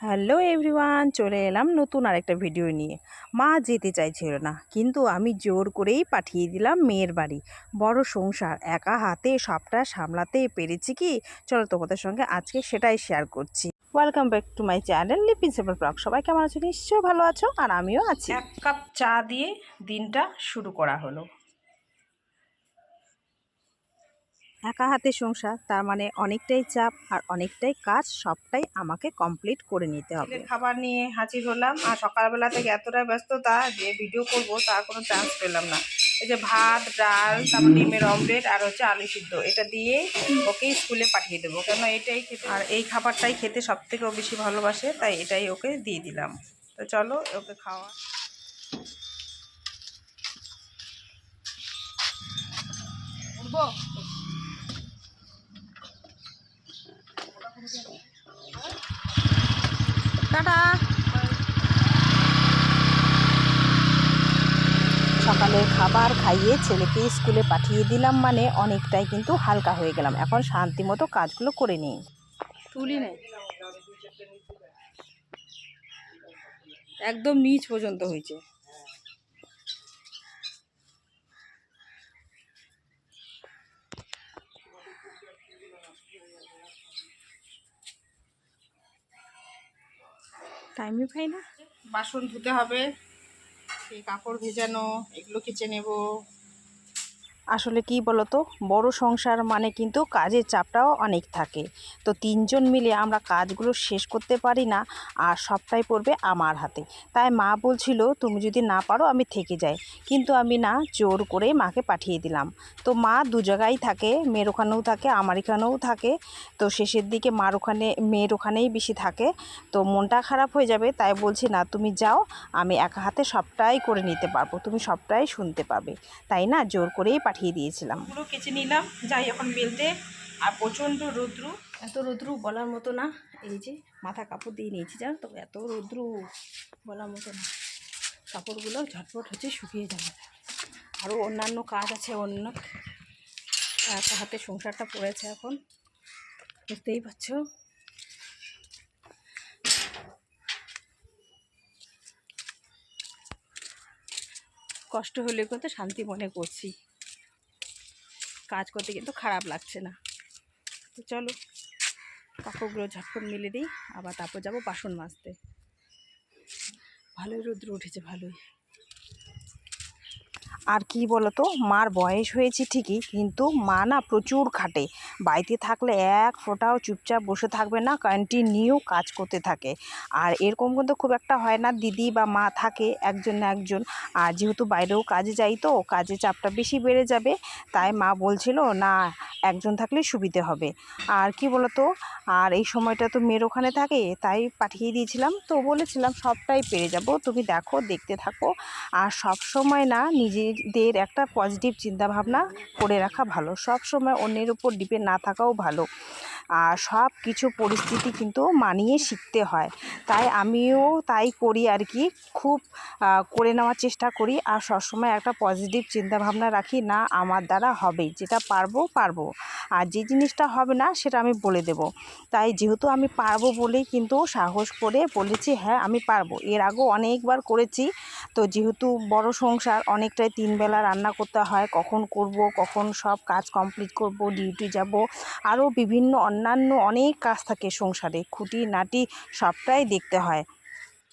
Hello everyone, চলে এলাম নতুন আরেকটা ভিডিও নিয়ে। মা যেতে চাইছিল না, কিন্তু আমি জোর করেই পাঠিয়ে দিলাম মেয়ের বাড়ি। বড় সংসার, একা হাতে সবটা সামলাতে পেরেছি কি? চলো তোমাদের সঙ্গে আজকে সেটাই শেয়ার করছি। Welcome back to my channel লিপিন সেপার ব্লগ সবাই কেমন আছো? নিশ্চয়ই ভালো আছো, আর আমিও আছি। এক কাপ চা দিয়ে দিনটা শুরু করা হলো। একা হাতে সংসার তার মানে অনেকটাই চাপ আর অনেকটাই কাজ সবটাই আমাকে কমপ্লিট করে নিতে হবে। খাবার নিয়ে হাজির হলাম আর সকালবেলা থেকে এতটা ব্যস্ততা যে ভিডিও করব তার কোনো চান্স পেলাম না। এই যে ভাত ডাল তারপর ডিমের অমলেট আর হচ্ছে আলু সিদ্ধ এটা দিয়ে ওকে স্কুলে পাঠিয়ে দেবো। কেন এটাই খেতে আর এই খাবারটাই খেতে সব থেকে ও বেশি ভালোবাসে তাই এটাই ওকে দিয়ে দিলাম। তো চলো ওকে খাওয়া। উঠবো? টাটা। সকালে খাবার খাইয়ে ছেলেকে স্কুলে পাঠিয়ে দিলাম মানে অনেকটাই কিন্তু হালকা হয়ে গেলাম। এখন শান্তি মতো কাজগুলো করে নিই। তুলি নেই একদম নিচ পর্যন্ত হয়েছে। টাইমই পাই না। বাসন ধুতে হবে কাপড় ভেজানো এগুলো কেচে নেব আসলে কি বলতো? বড় সংসার মানে কিন্তু কাজের চাপটাও অনেক থাকে। তো তিনজন মিলে আমরা কাজগুলো শেষ করতে পারি না, আর সবটাই পড়বে আমার হাতে। তাই মা বলছিল, তুমি যদি না পারো, আমি থেকে যাই। কিন্তু আমি না, জোর করে মাকে পাঠিয়ে দিলাম। তো মা দু জায়গায় থাকে, মেয়ের ওখানেও থাকে, আমার এখানেও থাকে। তো শেষের দিকে মার ওখানে, মেয়ের ওখানেই বেশি থাকে। তো মনটা খারাপ হয়ে যাবে, তাই বলছি, না, তুমি যাও, আমি একা হাতে সবটাই করে নিতে পারব, তুমি সবটাই শুনতে পাবে। তাই না, জোর করেই পাঠিয়ে দিয়েছিলাম। পুরো কেচে নিলাম যাই এখন বেলতে। আর প্রচণ্ড রৌদ্রু। এত রৌদ্রু বলার মতো না এই যে মাথা কাপড় দিয়ে নিয়েছি জানো তো এত রৌদ্রু বলার মতো না। কাপড়গুলো ঝটপট হচ্ছে শুকিয়ে যাবে। আরও অন্যান্য কাজ আছে অন্য একা হাতে সংসারটা পড়েছে এখন। বুঝতেই পারছ? কষ্ট হলে কিন্তু শান্তি মনে করছি। কাজ করতে কিন্তু খারাপ লাগছে না। তো চলো, কাপড়গুলো ঝটপট মিলে দিই, আবার তারপর যাব বাসন মাজতে। ভালোই রোদ্র উঠেছে, ভালোই। আর কি বলতো, মার বয়স হয়েছে ঠিকই, কিন্তু মা না প্রচুর খাটে। বাড়িতে থাকলে এক ফোঁটাও চুপচাপ বসে থাকবে না কন্টিনিউ কাজ করতে থাকে। আর এরকম কিন্তু খুব একটা হয় না, দিদি বা মা থাকে একজন না একজন। আর যেহেতু বাইরেও কাজে যাই তো, কাজে চাপটা বেশি বেড়ে যাবে, তাই মা বলছিল, না, একজন থাকলে সুবিধে হবে। আর কি বলতো, আর এই সময়টা তো মেয়ের ওখানে থাকে, তাই পাঠিয়ে দিয়েছিলাম। তো বলেছিলাম, সবটাই পেরে যাব, তুমি দেখো, দেখতে থাকো। আর সব সময় না নিজেদের একটা পজিটিভ চিন্তাভাবনা করে রাখা ভালো। সব সময় অন্যের উপর ডিপেন্ড না থাকাও ভালো। আর সব কিছু পরিস্থিতি কিন্তু মানিয়ে শিখতে হয়। তাই আমিও তাই করি আর কি। খুব করে নেওয়ার চেষ্টা করি। আর সবসময় একটা পজিটিভ চিন্তাভাবনা রাখি, না আমার দ্বারা হবে যেটা পারব পারব। আর যে জিনিসটা হবে না, সেটা আমি বলে দেব। তাই যেহেতু আমি পারব বলেই কিন্তু সাহস করে বলেছি হ্যাঁ আমি পারব। এর আগেও অনেকবার করেছি। তো যেহেতু বড় সংসার, অনেকটাই তিনবেলা রান্না করতে হয়, কখন করব, কখন সব কাজ কমপ্লিট করব ডিউটি যাব। আরও বিভিন্ন অন্যান্য অনেক কাজ থাকে সংসারে, খুঁটি নাটি সবটাই দেখতে হয়।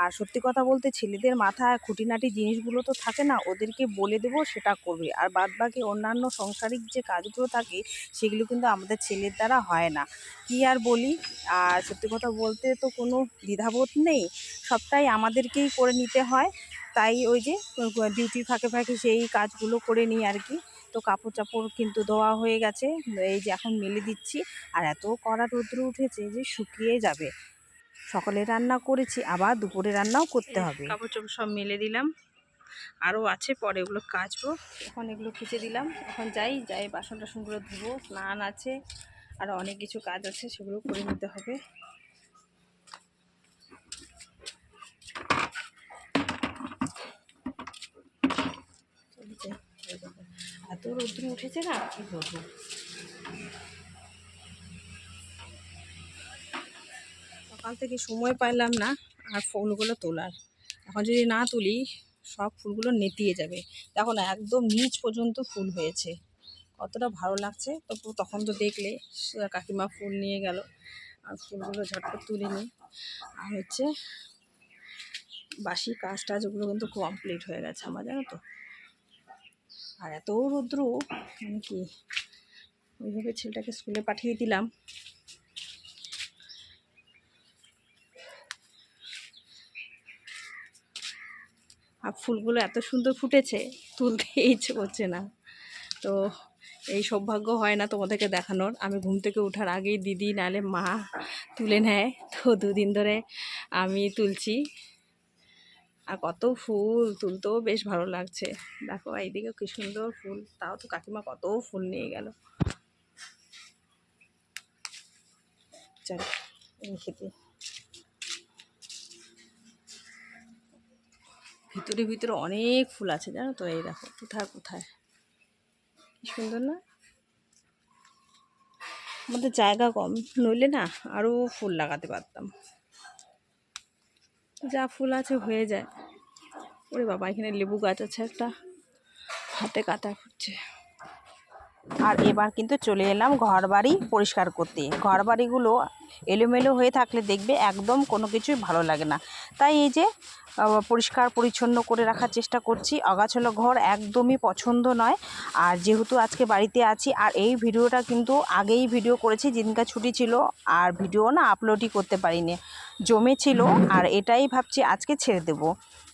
আর সত্যি কথা বলতে ছেলেদের মাথায় খুঁটিনাটি জিনিসগুলো তো থাকে না, ওদেরকে বলে দেবো সেটা করবে। আর বাদবাকি অন্যান্য সংসারিক যে কাজগুলো থাকে, সেগুলো কিন্তু আমাদের ছেলের দ্বারা হয় না। কি আর বলি? আর সত্যি কথা বলতে তো কোনো দ্বিধাবোধ নেই, সবটাই আমাদেরকেই করে নিতে হয়। তাই ওই যে ডিউটির ফাঁকে ফাঁকে সেই কাজগুলো করে নিই আর কি। তো কাপড় চাপড় কিন্তু ধোয়া হয়ে গেছে এই যে এখন মেলে দিচ্ছি। আর এত কড়া রৌদ্র উঠেছে যে শুকিয়ে যাবে। সকালে রান্না করেছি আবার দুপুরে রান্নাও করতে হবে। কাপড় চাপড় সব মেলে দিলাম। আরও আছে পরে এগুলো কাচবো। এখন এগুলো খিচে দিলাম। এখন যাই যাই বাসন টাসনগুলো ধুবো স্নান আছে আর অনেক কিছু কাজ আছে সেগুলো করে নিতে হবে এত রৌদ্র উঠেছে না? কি বলব সকাল থেকে সময় পাইলাম না আর ফুলগুলো তোলার। এখন যদি না তুলি সব ফুলগুলো নেতিয়ে যাবে। দেখো না একদম নিচ পর্যন্ত ফুল হয়েছে। কতটা ভালো লাগছে। তো তখন তো দেখলে কাকিমা ফুল নিয়ে গেল আর ফুলগুলো ঝটপট তুলে নিই। আর হচ্ছে বাসি কাজ টাজগুলো কিন্তু কমপ্লিট হয়ে গেছে আমার জানো তো? আর এত রৌদ্র মানে কি, ওইভাবে ছেলেটাকে স্কুলে পাঠিয়ে দিলাম। আর ফুলগুলো এত সুন্দর ফুটেছে, তুলতে ইচ্ছে করছে না। তো এই সৌভাগ্য হয় না তোমাদেরকে দেখানোর। আমি ঘুম থেকে ওঠার আগেই দিদি, নালে মা তুলে নেয়। তো দুদিন ধরে আমি তুলছি। আর কত ফুল, তুলতেও বেশ ভালো লাগছে। দেখো এইদিকে কি সুন্দর ফুল। তাও তো কাকিমা কত ফুল নিয়ে গেল। ভিতরে ভিতরে অনেক ফুল আছে, জানো তো? এই দেখো, কোথায় কোথায়? কি সুন্দর না? আমাদের জায়গা কম, নইলে না আরও ফুল লাগাতে পারতাম। যা ফুল আছে হয়ে যায়। ওরে বাবা, এখানে লেবু গাছ আছে একটা। হাতে কাটা ফুটছে। আর এবার কিন্তু চলে এলাম ঘর বাড়ি পরিষ্কার করতে। ঘর বাড়িগুলো এলোমেলো হয়ে থাকলে দেখবে একদম কোনো কিছুই ভালো লাগে না। তাই এই যে পরিষ্কার পরিচ্ছন্ন করে রাখার চেষ্টা করছি। অগাছলো ঘর একদমই পছন্দ নয়। আর যেহেতু আজকে বাড়িতে আছি, আর এই ভিডিওটা কিন্তু আগেই ভিডিও করেছি যেদিনকার ছুটি ছিল, আর ভিডিও না আপলোডই করতে পারিনি। জমেছিল, আর এটাই ভাবছি আজকে ছেড়ে দেবো।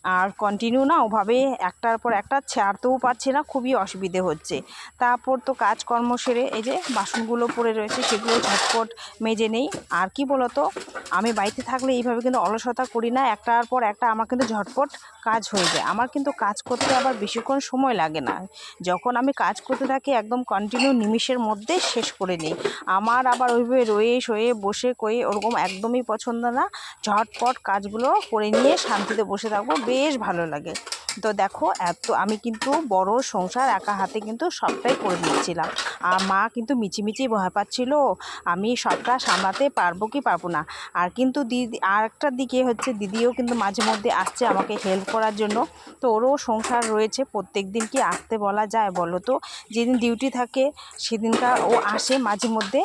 আর কন্টিনিউ না, ওভাবে একটার পর একটা ছাড়তেও পারছি না, খুবই অসুবিধে হচ্ছে। তারপর তো কাজকর্ম সেরে এই যে বাসনগুলো পড়ে রয়েছে, সেগুলো ঝটপট মেজে নেই। আর কি বলতো, আমি বাড়িতে থাকলে এইভাবে কিন্তু অলসতা করি না, একটার পর একটা আমার কিন্তু ঝটপট কাজ হয়ে যায়। আমার কিন্তু কাজ করতে আবার বেশিক্ষণ সময় লাগে না। যখন আমি কাজ করতে থাকি, একদম কন্টিনিউ নিমিষের মধ্যে শেষ করে নিই। আমার আবার ওইভাবে রয়ে শয়ে বসে কয়ে ওরকম একদমই পছন্দ না, ঝটপট কাজগুলো করে নিয়ে শান্তিতে বসে থাকব। বেশ ভালো লাগে। তো দেখো, এত আমি কিন্তু বড় সংসার একা হাতে কিন্তু সবটাই করে নিচ্ছিলাম। আর মা কিন্তু মিচিমিচি ভয় পাচ্ছিল, আমি সবটা সামলাতে পারব কি পারব না। আর কিন্তু দিদি, আর একটা দিকে হচ্ছে দিদিও কিন্তু মাঝে মধ্যে আসছে আমাকে হেল্প করার জন্য। তো ওরও সংসার রয়েছে, প্রত্যেক দিন কি আসতে বলা যায় বলো তো? যেদিন ডিউটি থাকে, সেদিনকার ও আসে মাঝে মধ্যে।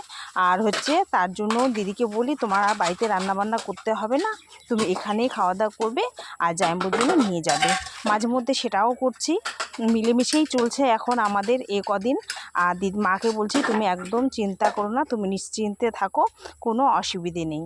আর হচ্ছে তার জন্য দিদিকে বলি, তোমার আর বাড়িতে রান্নাবান্না করতে হবে না। তুমি এখানেই খাওয়া দাওয়া করবে, আর জাইম্বুর জন্য নিয়ে যাবে। মাঝে মধ্যে সেটাও করছি। মিলেমিশেই চলছে এখন আমাদের এ কদিন। আর দিদি মাকে বলছি, তুমি একদম চিন্তা করো না, তুমি নিশ্চিন্তে থাকো, কোনো অসুবিধে নেই।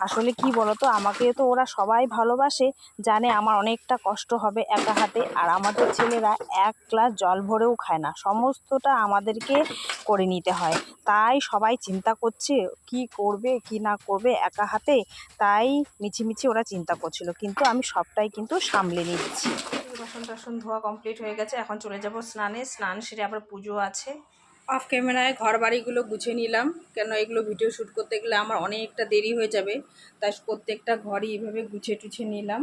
আসলে কি বলতো? আমাকে তো ওরা সবাই ভালোবাসে, জানে আমার অনেকটা কষ্ট হবে একা হাতে। আর আমাদের ছেলেরা এক গ্লাস জল ভরেও খায় না। সমস্তটা আমাদেরকে করে নিতে হয়। তাই সবাই চিন্তা করছে, কি করবে, কি না করবে একা হাতে? তাই মিছিমিছি ওরা চিন্তা করছিল। কিন্তু আমি সবটাই কিন্তু সামলে নিচ্ছি বাসন টাসন ধোয়া কমপ্লিট হয়ে গেছে। এখন চলে যাব স্নানে। স্নান সেরে আবার পুজো আছে। অফ ক্যামেরায় ঘর বাড়িগুলো গুছিয়ে নিলাম। কেন এগুলো ভিডিও শ্যুট করতে গেলে আমার অনেকটা দেরি হয়ে যাবে, তাই প্রত্যেকটা ঘরই এইভাবে গুছিয়ে টুছিয়ে নিলাম।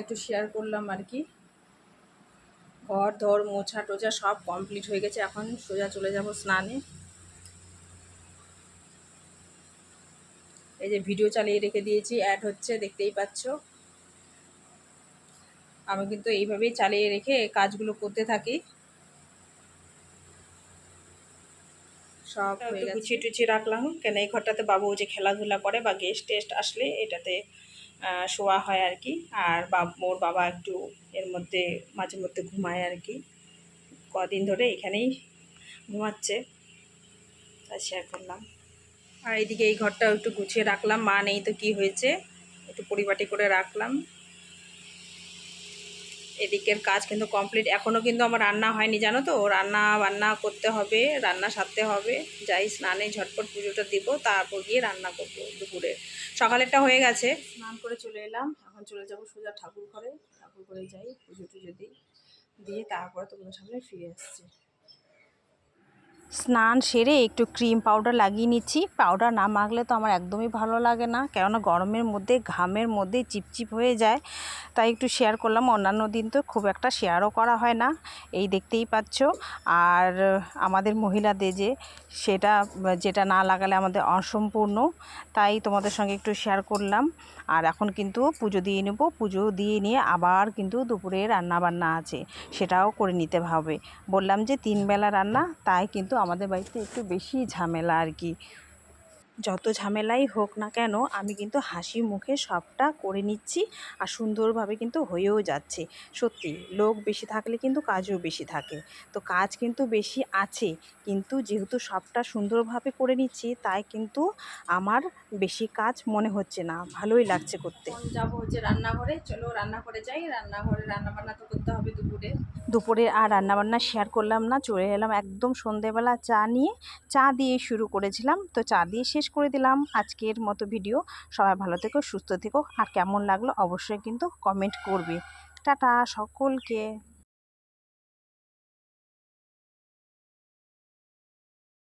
একটু শেয়ার করলাম আর কি। ঘর, ধর, মোছা, টোছা সব কমপ্লিট হয়ে গেছে, এখন সোজা চলে যাব স্নানে। এই যে ভিডিও চালিয়ে রেখে দিয়েছি অ্যাড হচ্ছে, দেখতেই পাচ্ছ। আমি কিন্তু এইভাবেই চালিয়ে রেখে কাজগুলো করতে থাকি। সব হয়ে গেছে। গুছিয়ে টুছিয়ে রাখলাম। কেন এই ঘরটাতে বাবু যে খেলাধুলা করে বা গেস্ট টেস্ট আসলে এটাতে শোয়া হয় আর কি। আর ওর বাবা একটু এর মধ্যে মাঝে মধ্যে ঘুমায় আর কি। কদিন ধরে এখানেই ঘুমাচ্ছে। তাই শেয়ার করলাম। আর এইদিকে এই ঘরটাও একটু গুছিয়ে রাখলাম। মা নেই তো কি হয়েছে? একটু পরিপাটি করে রাখলাম। এদিকের কাজ কিন্তু কমপ্লিট এখনও কিন্তু আমার রান্না হয়নি, জানো তো? রান্না বান্না করতে হবে, রান্না সারতে হবে। যাই স্নানে ঝটপট পুজোটা দিব, তারপর গিয়ে রান্না করব দুপুরে। সকালেরটা হয়ে গেছে। স্নান করে চলে এলাম। এখন চলে যাব সোজা ঠাকুর ঘরে। ঠাকুর ঘরে যাই, পুজো টুজো দিই। দিয়ে তারপরে তোমাদের সামনে ফিরে আসছি। স্নান সেরে একটু ক্রিম পাউডার লাগিয়ে নিচ্ছি। পাউডার না মাখলে তো আমার একদমই ভালো লাগে না। কেননা গরমের মধ্যে, ঘামের মধ্যে চিপচিপ হয়ে যায়। তাই একটু শেয়ার করলাম। অন্যান্য দিন তো খুব একটা শেয়ারও করা হয় না। এই দেখতেই পাচ্ছ। আর আমাদের মহিলাদের যে, সেটা, যেটা না লাগালে আমাদের অসম্পূর্ণ। তাই তোমাদের সঙ্গে একটু শেয়ার করলাম। আর এখন কিন্তু পুজো দিয়ে নেব। পুজো দিয়ে নিয়ে আবার কিন্তু দুপুরে রান্না বান্না আছে। সেটাও করে নিতে হবে। বললাম যে তিন বেলা রান্না, তাই কিন্তু আমাদের বাড়িতে একটু বেশি ঝামেলা আর কি। যত ঝামেলাই হোক না কেন, আমি কিন্তু হাসি মুখে সবটা করে নিচ্ছি আর সুন্দরভাবে কিন্তু হয়েও যাচ্ছে। সত্যি, লোক বেশি থাকলে কিন্তু কাজও বেশি থাকে। তো কাজ কিন্তু বেশি আছে, কিন্তু যেহেতু সবটা সুন্দরভাবে করে নিচ্ছি, তাই কিন্তু আমার বেশি কাজ মনে হচ্ছে না। ভালোই লাগছে করতে। যাব হচ্ছে রান্নাঘরে। চলো রান্নাঘরে যাই, রান্নাঘরে রান্না বান্না তো করতে হবে দুপুরে। দুপুরে আর রান্নাবান্না শেয়ার করলাম না, চলে এলাম একদম সন্ধেবেলা চা নিয়ে। চা দিয়ে শুরু করেছিলাম, তো চা দিয়ে শেষ করে দিলাম আজকের মতো ভিডিও সবাই ভালো থেকো, সুস্থ থেকো, আর কেমন লাগল অবশ্যই কিন্তু কমেন্ট করবে। টাটা সকলকে।